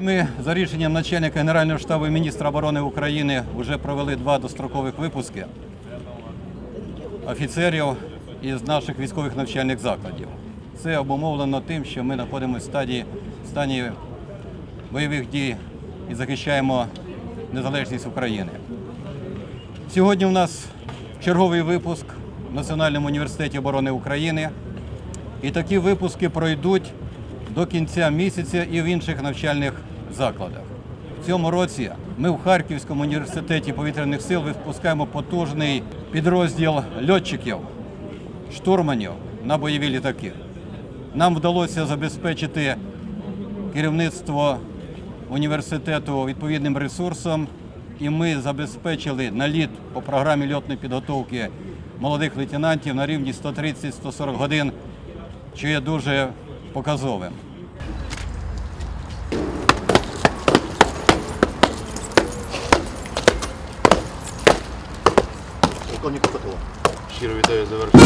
Ми за рішенням начальника Генерального штабу і міністра оборони України вже провели два дострокових випуски офіцерів із наших військових навчальних закладів. Це обумовлено тим, що ми знаходимося в стадії, стані бойових дій і захищаємо незалежність України. Сьогодні у нас черговий випуск в Національному університеті оборони України. І такі випуски пройдуть до кінця місяця і в інших навчальних закладах. В цьому році ми в Харківському університеті повітряних сил випускаємо потужний підрозділ льотчиків, штурманів на бойові літаки. Нам вдалося забезпечити керівництво університету відповідним ресурсом, і ми забезпечили наліт по програмі льотної підготовки молодих лейтенантів на рівні 130-140 годин, що є дуже показовим. Полковник Котова. Щиро вітаю завершення.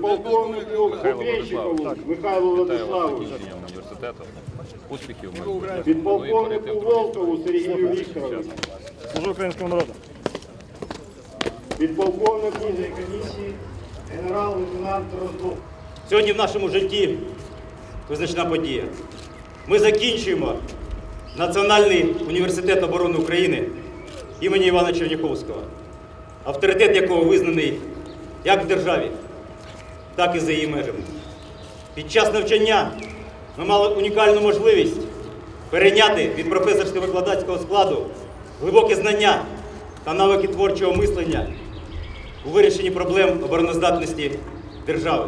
Полковник Купєнщикову Михайлу Владиславовичу, Закінченням університету. Успіхів підполковнику. Волкову Сергію Вікторовичу, Служу українському народу. підполковнику комісії генерал-лейтенант Роздов. Сьогодні в нашому житті визначна подія. Ми закінчуємо Національний університет оборони України імені Івана Черніховського, авторитет якого визнаний як в державі, так і за її межами. Під час навчання ми мали унікальну можливість перейняти від професорсько-викладацького складу глибокі знання та навики творчого мислення у вирішенні проблем обороноздатності держави.